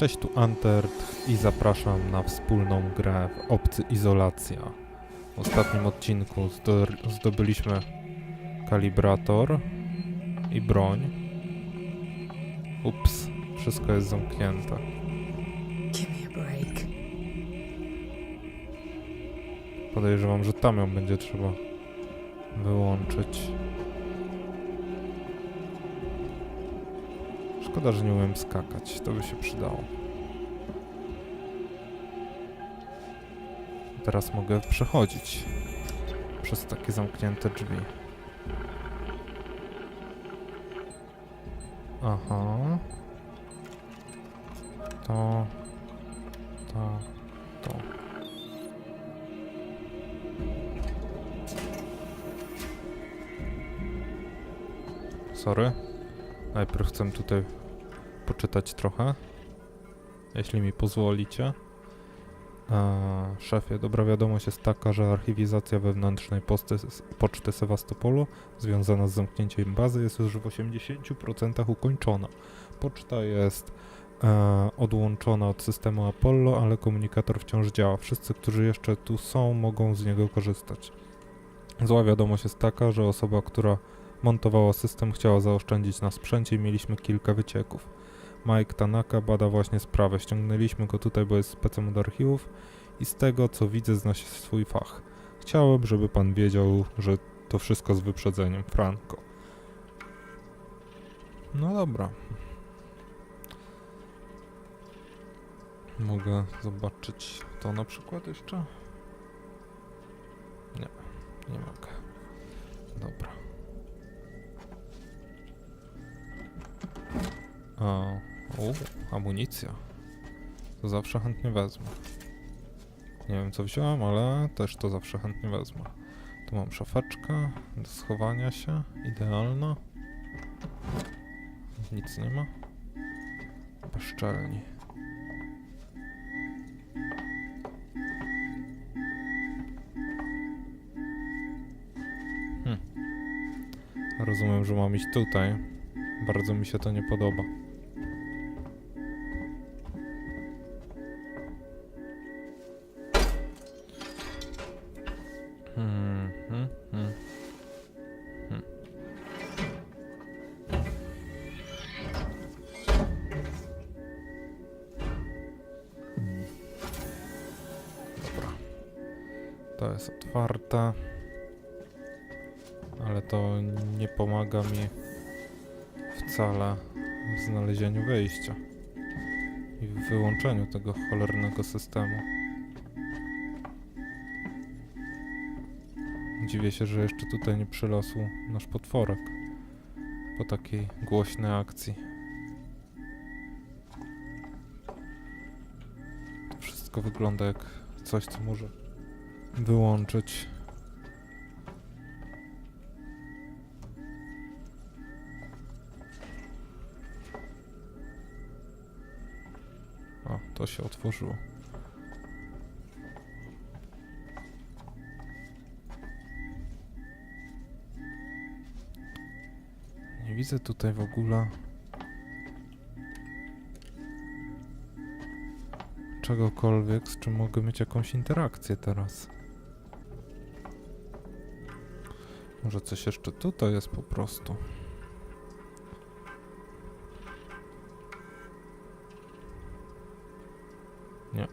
Cześć, tu Antert i zapraszam na wspólną grę w Obcy Izolacja. W ostatnim odcinku zdo- zdobyliśmy kalibrator i broń. Ups, wszystko jest zamknięte. Podejrzewam, że tam ją będzie trzeba wyłączyć. Szkoda, że nie umiem skakać, to by się przydało. Teraz mogę przechodzić przez takie zamknięte drzwi. Aha. To. To. To. Sorry. Najpierw chcę tutaj poczytać trochę. Jeśli mi pozwolicie. Szefie, dobra wiadomość jest taka, że archiwizacja wewnętrznej posty, poczty Sewastopolu związana z zamknięciem bazy jest już w 80% ukończona. Poczta jest e, odłączona od systemu Apollo, ale komunikator wciąż działa. Wszyscy, którzy jeszcze tu są, mogą z niego korzystać. Zła wiadomość jest taka, że osoba, która montowała system, chciała zaoszczędzić na sprzęcie i mieliśmy kilka wycieków. Mike Tanaka bada właśnie sprawę. Ściągnęliśmy go tutaj, bo jest specem od archiwów i z tego, co widzę, zna się swój fach. Chciałem, żeby pan wiedział, że to wszystko z wyprzedzeniem. Franco. No dobra. Mogę zobaczyć to na przykład jeszcze? Nie, nie mogę. Dobra. A, u, amunicja. To zawsze chętnie wezmę. Nie wiem co wziąłem, ale też to zawsze chętnie wezmę. Tu mam szafeczkę do schowania się, idealna. Nic nie ma. Bezczelni. Hm. Rozumiem, że mam iść tutaj. Bardzo mi się to nie podoba. Jest otwarte. Ale to nie pomaga mi wcale w znalezieniu wyjścia i w wyłączeniu tego cholernego systemu. Dziwię się, że jeszcze tutaj nie przylosł nasz potworek po takiej głośnej akcji. To wszystko wygląda jak coś, co może wyłączyć. O, to się otworzyło. Nie widzę tutaj w ogóle czegokolwiek, z czym mogę mieć jakąś interakcję teraz. Może coś jeszcze tutaj jest po prostu. Nie.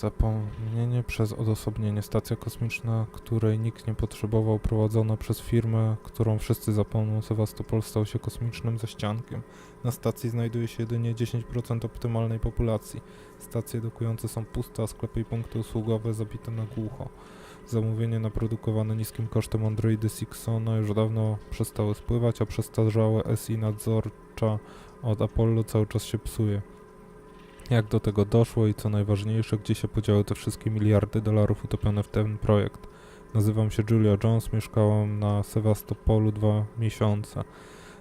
Zapomnienie przez odosobnienie. Stacja kosmiczna, której nikt nie potrzebował, prowadzona przez firmę, którą wszyscy zapomną. Sewastopol stał się kosmicznym zaściankiem. Na stacji znajduje się jedynie 10% optymalnej populacji. Stacje dokujące są puste, a sklepy i punkty usługowe zabite na głucho. Zamówienie naprodukowane niskim kosztem Androidy Sixona już dawno przestały spływać, a przestarzałe SI nadzorcza od Apollo cały czas się psuje. Jak do tego doszło i co najważniejsze, gdzie się podziały te wszystkie miliardy dolarów utopione w ten projekt? Nazywam się Julia Jones, mieszkałam na Sewastopolu dwa miesiące.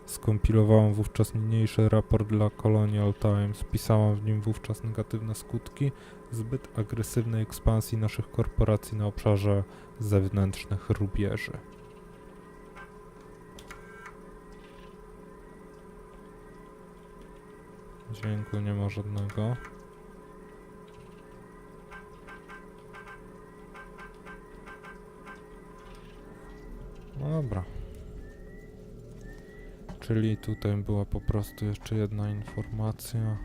Skompilowałam wówczas niniejszy raport dla Colonial Times. Pisałam w nim wówczas negatywne skutki zbyt agresywnej ekspansji naszych korporacji na obszarze zewnętrznych rubieży. Dźwięku nie ma żadnego. No dobra. Czyli tutaj była po prostu jeszcze jedna informacja.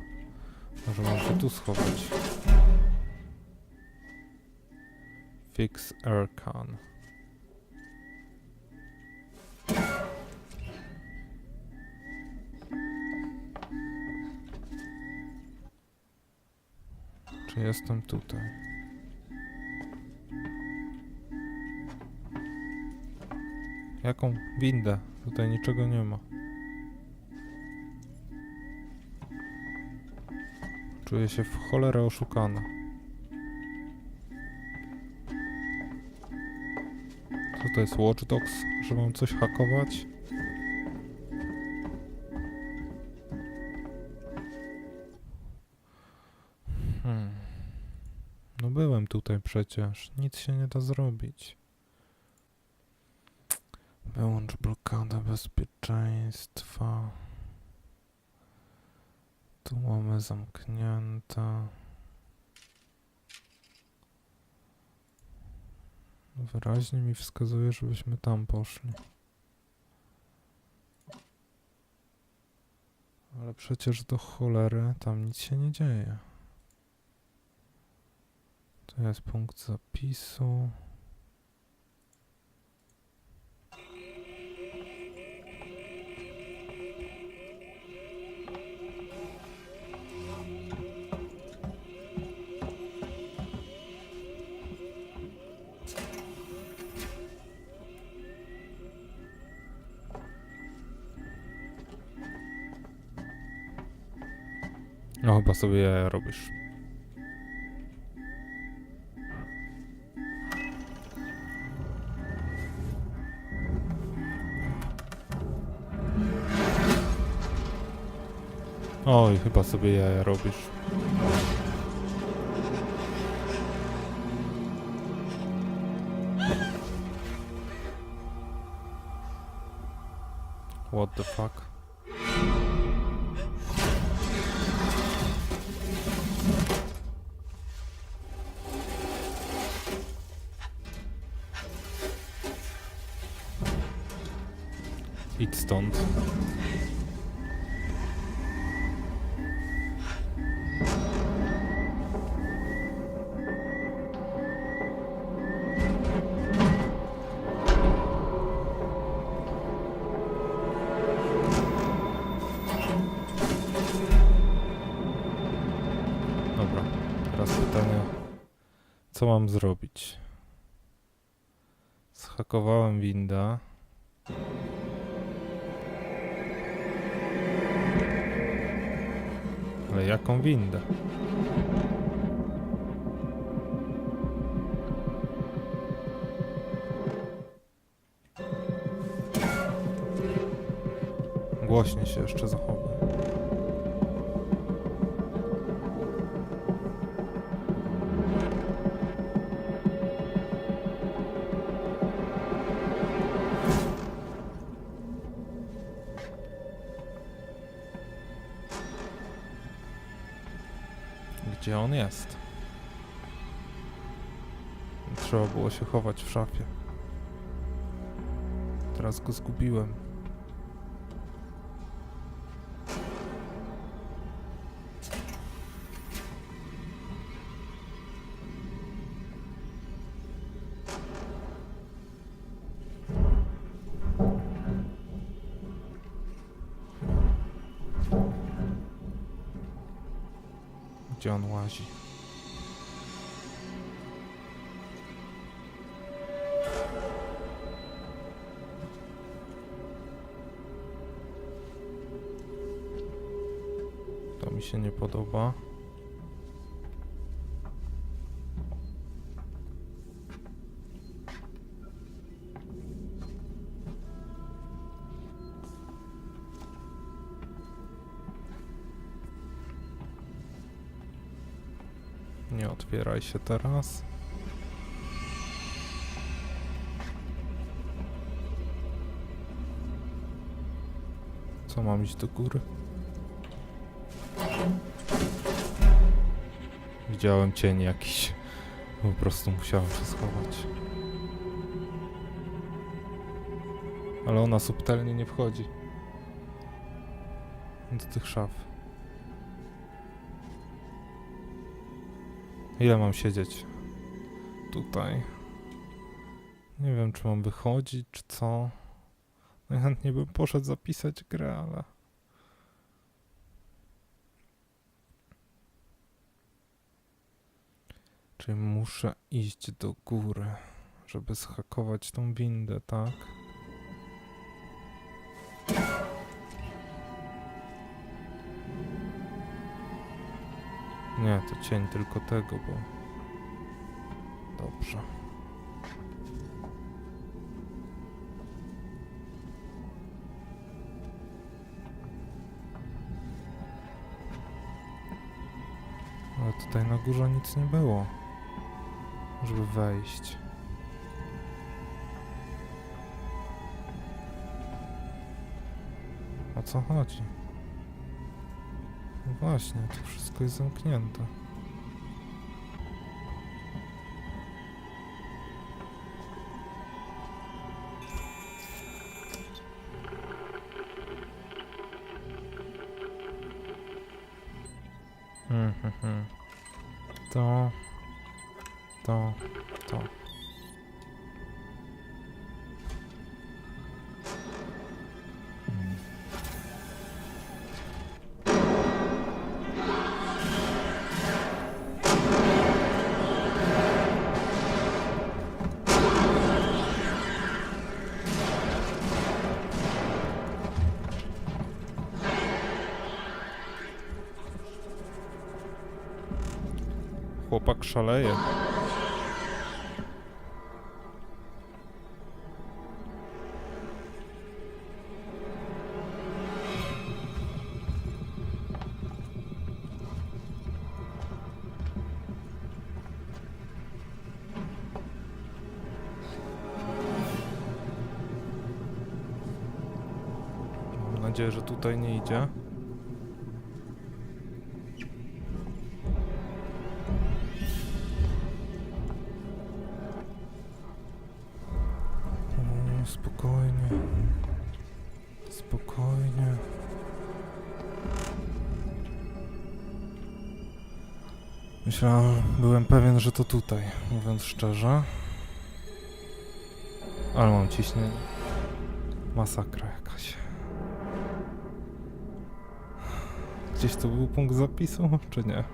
Może mam się tu schować. Fix Aircon. Jestem tutaj? Jaką windę? Tutaj niczego nie ma. Czuję się w cholerę oszukana. Co to jest Watch Dogs? Że mam coś hakować? Tutaj przecież. Nic się nie da zrobić. Wyłącz blokadę bezpieczeństwa. Tu mamy zamknięte. Wyraźnie mi wskazuje, żebyśmy tam poszli. Ale przecież do cholery tam nic się nie dzieje. To jest punkt zapisu. No chyba sobie robisz. Oj, chyba sobie jaja robisz. What the fuck? Idź stąd. Co mam zrobić? Zhakowałem windę. Ale jaką windę? Głośnie się jeszcze zachowuj. Gdzie on jest? Trzeba było się chować w szafie. Teraz go zgubiłem. Łazi? To mi się nie podoba. Otwieraj się teraz. Co mam iść do góry? Widziałem cień jakiś. Po prostu musiałem się schować. Ale ona subtelnie nie wchodzi. Do tych szaf. Ile mam siedzieć? Tutaj. Nie wiem, czy mam wychodzić, czy co. Najchętniej bym poszedł zapisać grę, ale... Czyli muszę iść do góry, żeby zhakować tą windę, tak? Nie, to cień tylko tego, bo... Dobrze. Ale tutaj na górze nic nie było, żeby wejść. O co chodzi? No właśnie, to wszystko jest zamknięte. Mhm. To, to, Chłopak szaleje. Mam nadzieję, że tutaj nie idzie. Pewien, że to tutaj, mówiąc szczerze. Ale mam ciśnienie. Masakra jakaś. Gdzieś to był punkt zapisu, czy nie?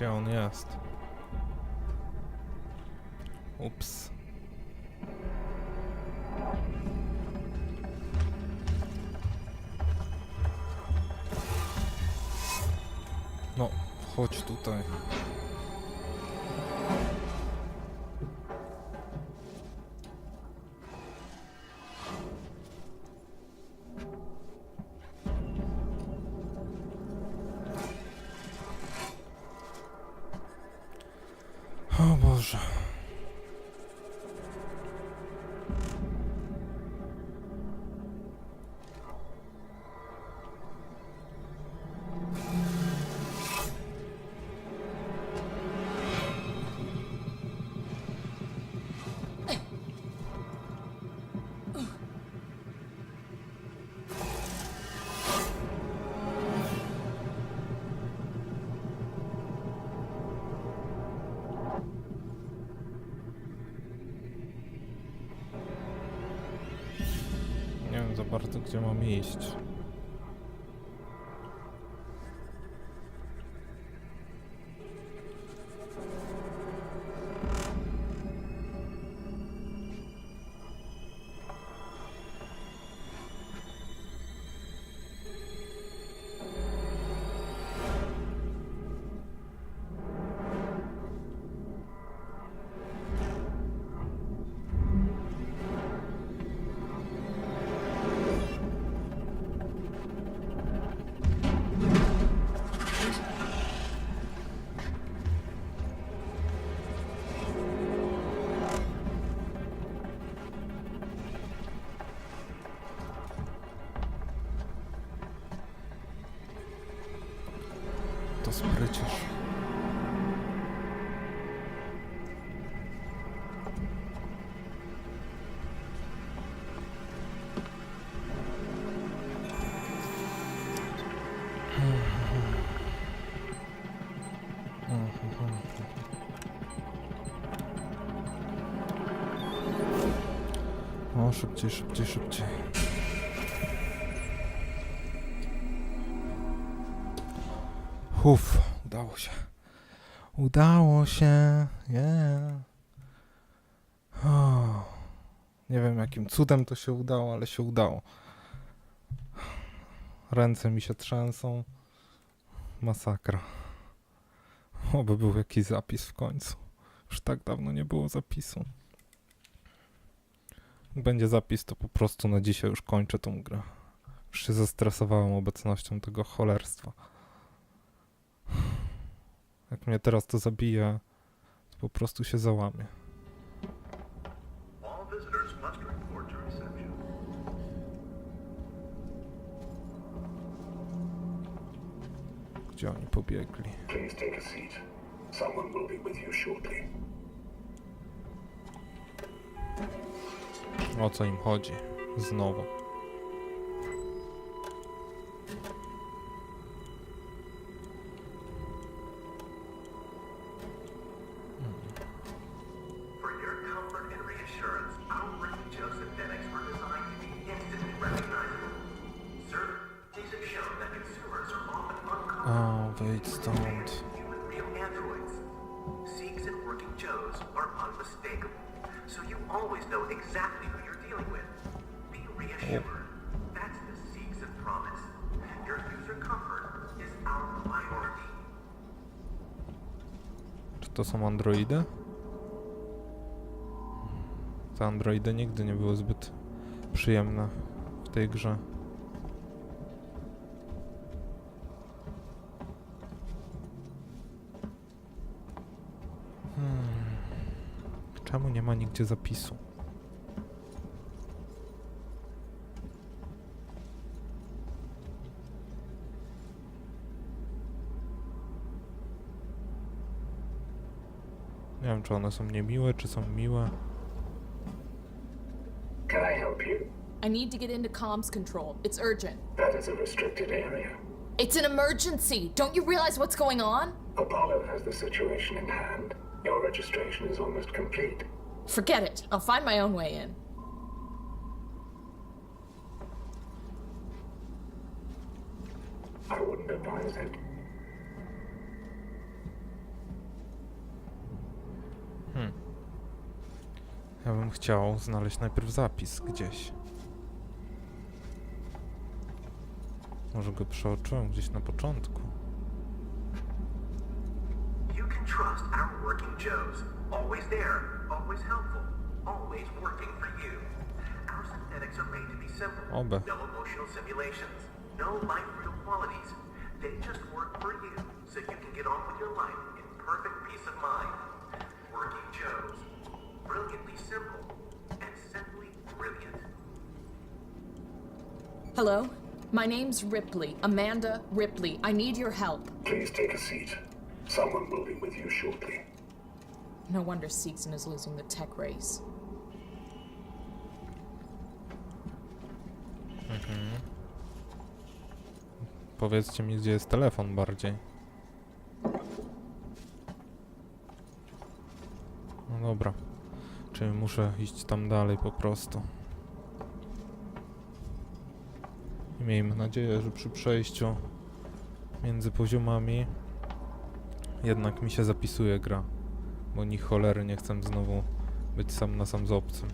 Gdzie on jest? Ups. No, chodź tutaj. Bardzo, gdzie mam iść. To spryciarz. O, szybciej, szybciej, udało się. Udało się. Yeah. O, nie wiem jakim cudem to się udało, ale się udało. Ręce mi się trzęsą. Masakra. Oby był jakiś zapis w końcu. Już tak dawno nie było zapisu. Będzie zapis, to po prostu na dzisiaj już kończę tą grę. Już się zestresowałem obecnością tego cholerstwa. Jak mnie teraz to zabije, to po prostu się załamie. Gdzie oni pobiegli? Please take a seat. Someone will be with you shortly. O co im chodzi? Znowu. Te androidy nigdy nie były zbyt przyjemne w tej grze. Hmm. Czemu nie ma nigdzie zapisu? Nie wiem, czy one są niemiłe, czy są miłe. Need to get into comms control. It's urgent. That is a restricted area. It's an emergency. Don't you realize what's going on? Apollo has the situation in hand. Your registration is almost complete. Forget it. I'll find my own way in. I wouldn't advise it. Hmm. Ja bym chciał znaleźć najpierw zapis gdzieś. Może go przeoczyłem gdzieś na początku. You can trust our working Joes. Always there, always helpful, always working for you. Our synthetics are made to be simple. Oby. No emotional simulations, no life real qualities. They just work for you so you can get on with your life in perfect peace of mind. Working Joes. Brilliantly simple and simply brilliant. Hello? My name's Ripley. Amanda Ripley. I need your help. Please take a seat. Someone will be with you shortly. No wonder Seegson is losing the tech race. Powiedzcie mi, gdzie jest telefon bardziej. No dobra. Czyli muszę iść tam dalej po prostu. Miejmy nadzieję, że przy przejściu między poziomami jednak mi się zapisuje gra, bo ni cholery nie chcę znowu być sam na sam z obcym.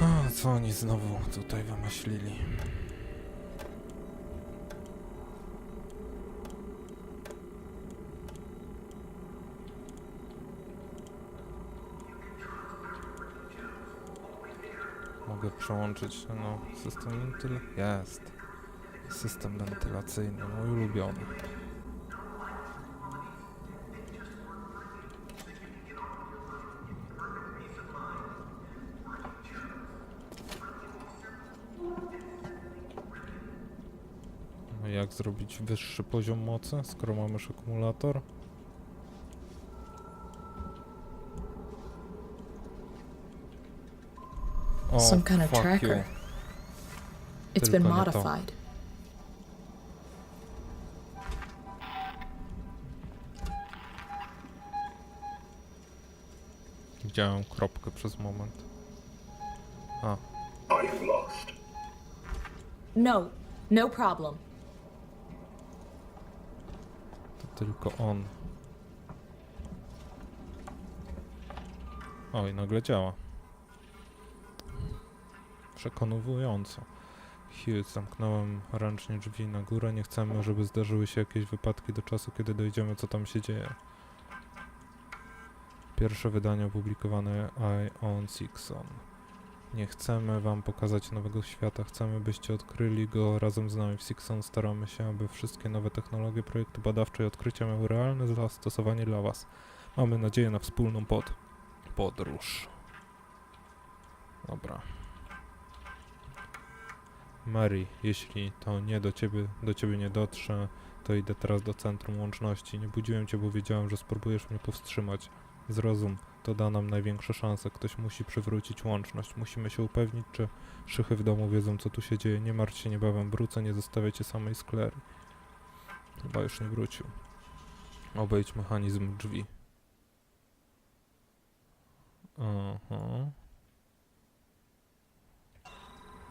A, co oni znowu tutaj wymyślili? Mogę przełączyć no, system wentyl... Jest. System wentylacyjny, mój ulubiony. Zrobić wyższy poziom mocy, skoro mamy już akumulator? O, Some kind of fuck tracker. you. It's been Tylko nie to. modified. Widziałem kropkę przez moment. A, you lost? No, no problem. to tylko on. Oj, nagle działa. Przekonująco. Hugh, zamknąłem ręcznie drzwi na górę. Nie chcemy, żeby zdarzyły się jakieś wypadki do czasu, kiedy dojdziemy, co tam się dzieje. Pierwsze wydanie opublikowane I Own Sixon. Nie chcemy wam pokazać nowego świata, chcemy byście odkryli go razem z nami w Sixon. Staramy się, aby wszystkie nowe technologie, projekty badawcze i odkrycia miały realne zastosowanie dla was. Mamy nadzieję na wspólną pod podróż. Dobra. Mary, jeśli to nie do ciebie, do ciebie nie dotrze, to idę teraz do centrum łączności. Nie budziłem cię, bo wiedziałem, że spróbujesz mnie powstrzymać. Zrozum, to da nam największe szanse. Ktoś musi przywrócić łączność. Musimy się upewnić, czy szychy w domu wiedzą, co tu się dzieje. Nie martw się niebawem, wrócę, nie zostawiajcie samej z Clary. Chyba już nie wrócił. Obejdź mechanizm drzwi. Aha.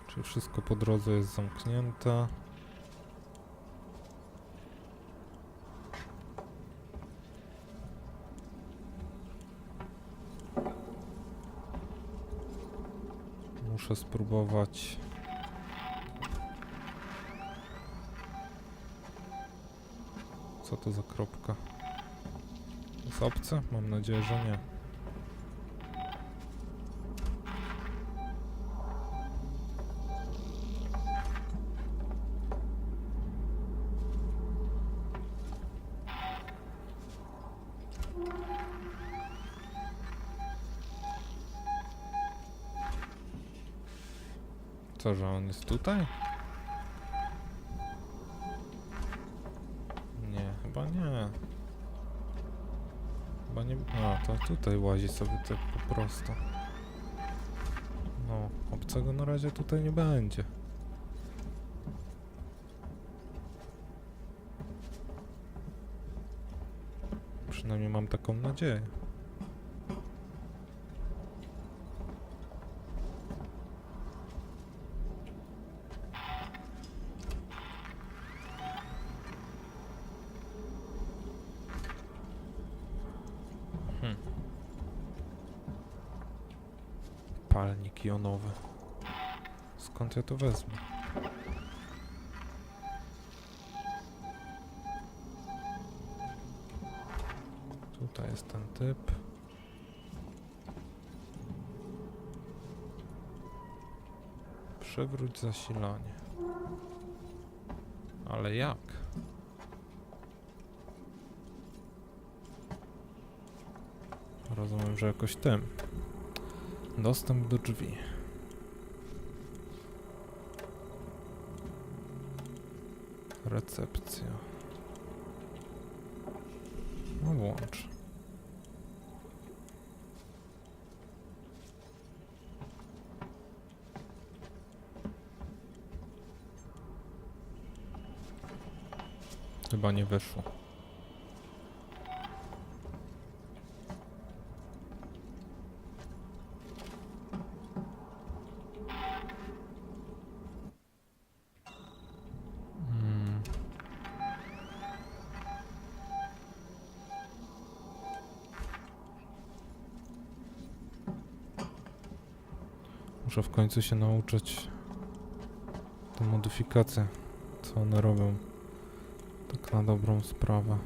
Czy wszystko po drodze jest zamknięte? Muszę spróbować. Co to za kropka? Jest obce? Mam nadzieję, że nie. Że on jest tutaj? Nie, chyba nie. Chyba nie... A, to tutaj łazi sobie tak po prostu. No, obcego na razie tutaj nie będzie. Przynajmniej mam taką nadzieję. Skąd ja to wezmę? Tutaj jest ten typ. Przywróć zasilanie. Ale jak? Rozumiem, że jakoś tym. Dostęp do drzwi. Recepcja. No włącz. Chyba nie wyszło. Muszę w końcu się nauczyć te modyfikacje, co one robią. Tak na dobrą sprawę.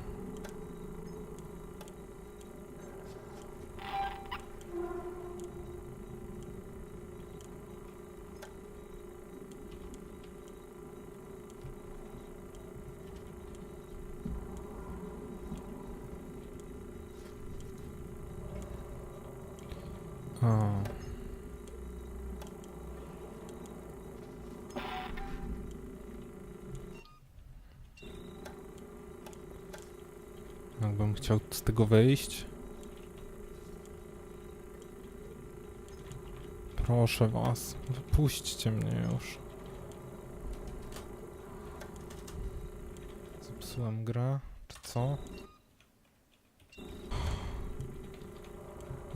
Z tego wyjść. Proszę was, wypuśćcie mnie już. Zepsułem grę, czy co?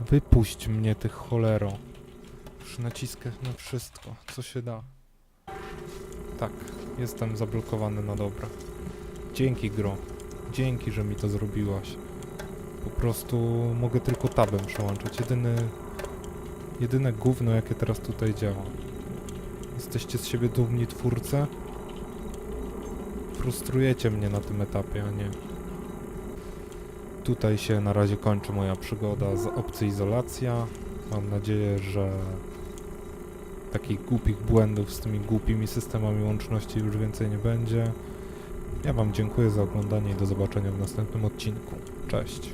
Wypuść mnie, ty cholero. Już naciskę na wszystko, co się da. Tak, jestem zablokowany na dobre. Dzięki, gro. Dzięki, że mi to zrobiłaś. Po prostu mogę tylko tabem przełączać. Jedyny... Jedyne gówno, jakie teraz tutaj działa. Jesteście z siebie dumni twórcy? Frustrujecie mnie na tym etapie, a nie. Tutaj się na razie kończy moja przygoda z opcji izolacja. Mam nadzieję, że takich głupich błędów z tymi głupimi systemami łączności już więcej nie będzie. Ja Wam dziękuję za oglądanie i do zobaczenia w następnym odcinku. Cześć.